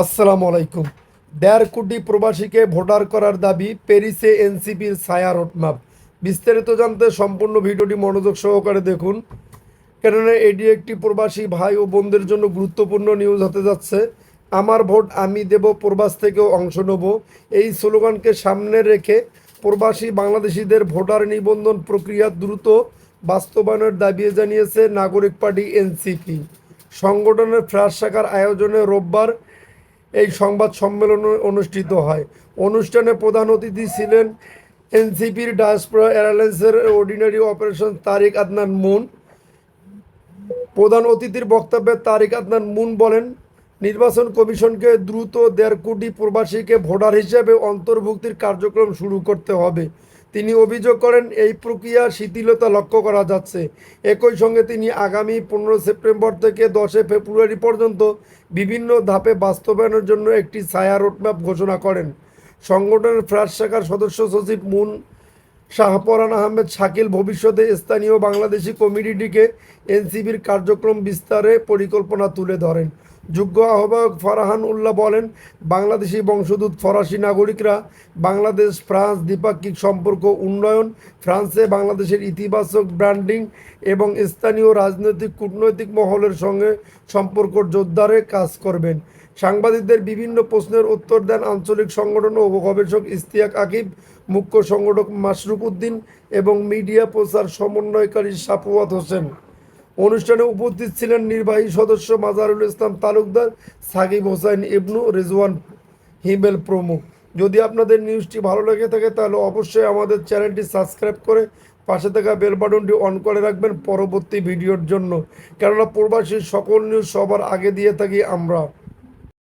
আসসালামু আলাইকুম। দেড় কোটি প্রবাসীকে ভোটার করার দাবি প্যারিসে এনসিপির ছায়া রোডম্যাপ। বিস্তারিত জানতে সম্পূর্ণ ভিডিওটি মনোযোগ সহকারে দেখুন। কেননা এটি একটি প্রবাসী ভাই ও বোনদের জন্য গুরুত্বপূর্ণ নিউজ হতে যাচ্ছে। আমার ভোট আমি দেব, প্রবাস থেকেও অংশ নেব। এই স্লোগানকে সামনে রেখে প্রবাসী বাংলাদেশিদের ভোটার নিবন্ধন প্রক্রিয়া দ্রুত বাস্তবায়নের দাবি জানিয়েছে নাগরিক পার্টি এনসিপি। সংগঠনের ফ্রাস শাখার আয়োজনে রোববার এই সংবাদ সম্মেলন অনুষ্ঠিত হয়। অনুষ্ঠানে প্রধান অতিথি ছিলেন এনসিপির ডায়াসপোরা এয়ারলাইন্সের অর্ডিনারি অপারেশন তারিক আদনান মুন। প্রধান অতিথির বক্তব্যে তারিক আদনান মুন বলেন, নির্বাচন কমিশনকে দ্রুত দেড় কোটি প্রবাসীকে ভোটার হিসেবে অন্তর্ভুক্তির কার্যক্রম শুরু করতে হবে। তিনি অভিযোগ করেন, এই প্রক্রিয়া শিথিলতা লক্ষ্য করা যাচ্ছে। একই সঙ্গে তিনি আগামী পনেরো সেপ্টেম্বর থেকে দশে ফেব্রুয়ারি পর্যন্ত বিভিন্ন ধাপে বাস্তবায়নের জন্য একটি ছায়া রোডম্যাপ ঘোষণা করেন। সংগঠনের ফ্রান্স শাখার সদস্য সচিব মুন শাহপরান আহমেদ শাকিল ভবিষ্যতে স্থানীয় বাংলাদেশি কমিটিটিকে এনসিবির কার্যক্রম বিস্তারে পরিকল্পনা তুলে ধরেন। যোগ্য আহ্বায়ক ফারাহান উল্লাহ বলেন, বাংলাদেশি বংশোদ্ভূত ফরাসি নাগরিকরা বাংলাদেশ, ফ্রান্স দ্বিপাক্ষিক সম্পর্ক উন্নয়ন, ফ্রান্সে বাংলাদেশের ইতিবাচক ব্র্যান্ডিং এবং স্থানীয় রাজনৈতিক কূটনৈতিক মহলের সঙ্গে সম্পর্ক জোরদারে কাজ করবেন। সাংবাদিকদের বিভিন্ন প্রশ্নের উত্তর দেন আঞ্চলিক সংগঠন ও গবেষক ইস্তিয়াক আকিব, মুখ্য সংগঠক মাসরুক উদ্দিন এবং মিডিয়া প্রচার সমন্বয়কারী সাফওয়াত হোসেন। অনুষ্ঠানে উপস্থিত ছিলেন নির্বাহী সদস্য মাজারুল ইসলাম তালুকদার সাকিব হোসাইন ইবনু রেজওয়ান হিমেল প্রমুখ। যদি আপনাদের নিউজটি ভালো লেগে থাকে, তাহলে অবশ্যই আমাদের চ্যানেলটি সাবস্ক্রাইব করে পাশে থাকা বেল বাটনটি অন করে রাখবেন পরবর্তী ভিডিওর জন্য। কেননা প্রবাসীর সকল নিউজ সবার আগে দিয়ে থাকি আমরা।